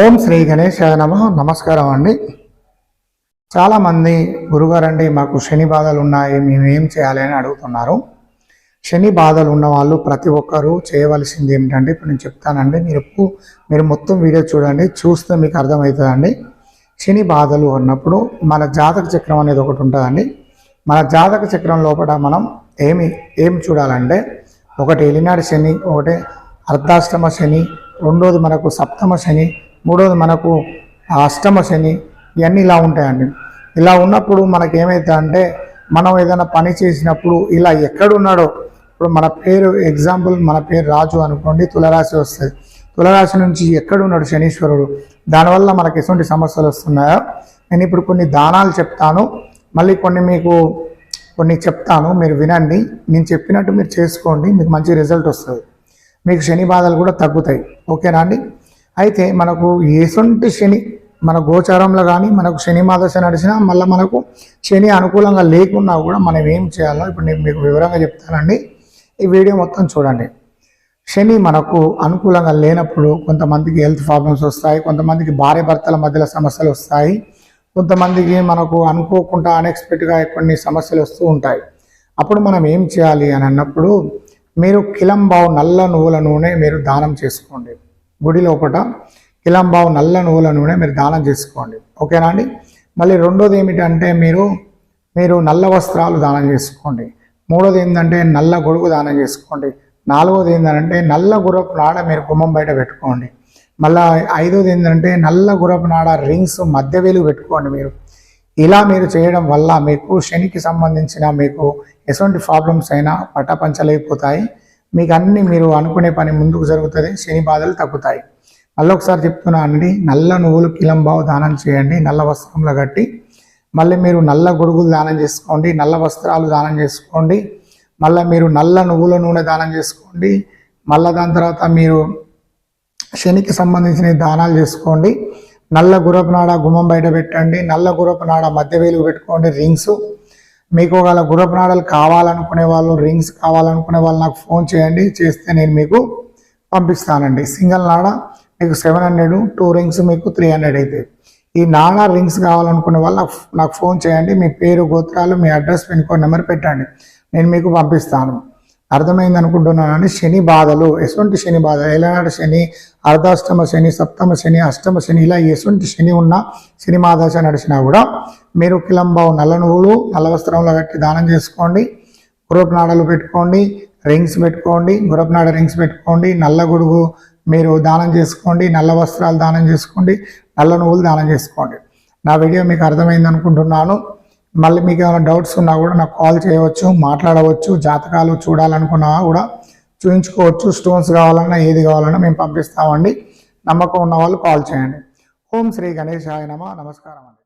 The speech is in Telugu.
ఓం శ్రీ గణేశ నమ. నమస్కారం అండి. చాలామంది గురుగారండి మాకు శని బాధలు ఉన్నాయి మేము ఏం చేయాలి అని అడుగుతున్నారు. శని బాధలు ఉన్న వాళ్ళు ప్రతి ఒక్కరూ చేయవలసింది ఏమిటంటే ఇప్పుడు నేను చెప్తానండి మీరు మీరు మొత్తం వీడియో చూడండి చూస్తే మీకు అర్థమవుతుందండి. శని బాధలు ఉన్నప్పుడు మన జాతక చక్రం అనేది ఒకటి ఉంటుందండి. మన జాతక చక్రం లోపల మనం ఏమి ఏం చూడాలంటే ఒకటి ఎలినాడు శని ఒకటి అర్ధాష్టమ శని రెండోది మనకు సప్తమ శని మూడోది మనకు అష్టమ శని ఇవన్నీ ఇలా ఉంటాయండి. ఇలా ఉన్నప్పుడు మనకి ఏమవుతుంది అంటే మనం ఏదైనా పని చేసినప్పుడు ఇలా ఎక్కడున్నాడో ఇప్పుడు మన పేరు ఎగ్జాంపుల్ మన పేరు రాజు అనుకోండి తులరాశి వస్తుంది. తులరాశి నుంచి ఎక్కడున్నాడు శనీశ్వరుడు? దానివల్ల మనకి ఎటువంటి సమస్యలు వస్తున్నాయో? నేను ఇప్పుడు కొన్ని దానాలు చెప్తాను. మళ్ళీ కొన్ని మీకు కొన్ని చెప్తాను మీరు వినండి. నేను చెప్పినట్టు మీరు చేసుకోండి మీకు మంచి రిజల్ట్ వస్తుంది. మీకు శని బాధలు కూడా తగ్గుతాయి. ఓకేనా అండి? అయితే మనకు ఏసుంటి శని మన గోచారంలో కానీ మనకు శని మాదశ నడిచినా మళ్ళీ మనకు శని అనుకూలంగా లేకున్నా కూడా మనం ఏం చేయాలో ఇప్పుడు నేను మీకు వివరంగా చెప్తానండి. ఈ వీడియో మొత్తం చూడండి. శని మనకు అనుకూలంగా లేనప్పుడు కొంతమందికి హెల్త్ ప్రాబ్లమ్స్ వస్తాయి కొంతమందికి భార్య భర్తల మధ్యలో సమస్యలు వస్తాయి. కొంతమందికి మనకు అనుకోకుండా అన్ఎక్స్పెక్ట్గా కొన్ని సమస్యలు వస్తూ ఉంటాయి. అప్పుడు మనం ఏం చేయాలి అని అన్నప్పుడు మీరు కిలంబావు నల్ల నువ్వుల నూనె మీరు దానం చేసుకోండి. గుడి లోపల కిలంబావు నల్ల నువ్వుల నూనె మీరు దానం చేసుకోండి. ఓకేనా అండి? మళ్ళీ రెండోది ఏమిటంటే మీరు మీరు నల్ల వస్త్రాలు దానం చేసుకోండి. మూడోది ఏంటంటే నల్ల గొడుగు దానం చేసుకోండి. నాలుగోది ఏంటంటే నల్ల గుర్రపు నాడ మీరు గుమ్మం బయట పెట్టుకోండి. మళ్ళా ఐదోది ఏంటంటే నల్ల గురపనాడ నాడ రింగ్స్ మధ్య వేలు పెట్టుకోండి మీరు. ఇలా మీరు చేయడం వల్ల మీకు శనికి సంబంధించిన మీకు ఎటువంటి ప్రాబ్లమ్స్ అయినా పట్టపంచలైపోతాయి మీకు అన్ని మీరు అనుకునే పని ముందుకు జరుగుతుంది శని బాధలు తగ్గుతాయి. మళ్ళీ ఒకసారి చెప్తున్నా అండి నల్ల నువ్వులు కిలంబావు దానం చేయండి నల్ల వస్త్రంలో కట్టి. మళ్ళీ మీరు నల్ల గొడుగులు దానం చేసుకోండి నల్ల వస్త్రాలు దానం చేసుకోండి. మళ్ళీ మీరు నల్ల నువ్వుల నూనె దానం చేసుకోండి. మళ్ళీ దాని తర్వాత మీరు శనికి సంబంధించిన దానాలు చేసుకోండి. నల్ల గుర్రపునాడ గుమ్మం బయట పెట్టండి. నల్ల గుర్రపునాడ మధ్య వేలుగు పెట్టుకోండి. రింగ్స్. మీకు ఒకవేళ గురపునాడలు కావాలనుకునే వాళ్ళు రింగ్స్ కావాలనుకునే వాళ్ళు నాకు ఫోన్ చేయండి. చేస్తే నేను మీకు పంపిస్తానండి. సింగిల్ నాడ మీకు సెవెన్ హండ్రెడ్ టూ రింగ్స్ మీకు త్రీ హండ్రెడ్ అవుతాయి ఈ నానా రింగ్స్ కావాలనుకునే వాళ్ళు నాకు నాకు ఫోన్ చేయండి. మీ పేరు గోత్రాలు మీ అడ్రస్ పిన్ కోడ్ నెంబర్ పెట్టండి. నేను మీకు పంపిస్తాను. అర్థమైంది అనుకుంటున్నానని శని బాధలు. ఎటువంటి శని బాధ? ఎలాంటి శని అర్ధాష్టమ శని సప్తమ శని అష్టమ శని ఇలా ఎటువంటి శని ఉన్నా శని మాదశ నడిచినా కూడా మీరు కిలంబావు నల్ల నువ్వులు నల్ల వస్త్రంలో పెట్టి దానం చేసుకోండి. గురపు నాడలు పెట్టుకోండి. రింగ్స్ పెట్టుకోండి. గురపు నాడ రింగ్స్ పెట్టుకోండి. నల్ల గొడుగు మీరు దానం చేసుకోండి. నల్ల వస్త్రాలు దానం చేసుకోండి. నల్ల నువ్వులు దానం చేసుకోండి. నా వీడియో మీకు అర్థమైంది అనుకుంటున్నాను. మళ్ళీ మీకు ఏమైనా డౌట్స్ ఉన్నా కూడా నాకు కాల్ చేయవచ్చు మాట్లాడవచ్చు జాతకాలు చూడాలనుకున్నా కూడా చూయించుకోవచ్చు. స్టోన్స్ కావాలన్నా ఏది కావాలన్నా మేము పంపిస్తామండి. నమ్మకం ఉన్న వాళ్ళు కాల్ చేయండి. ఓం శ్రీ గణేశాయ నమ. నమస్కారం అండి.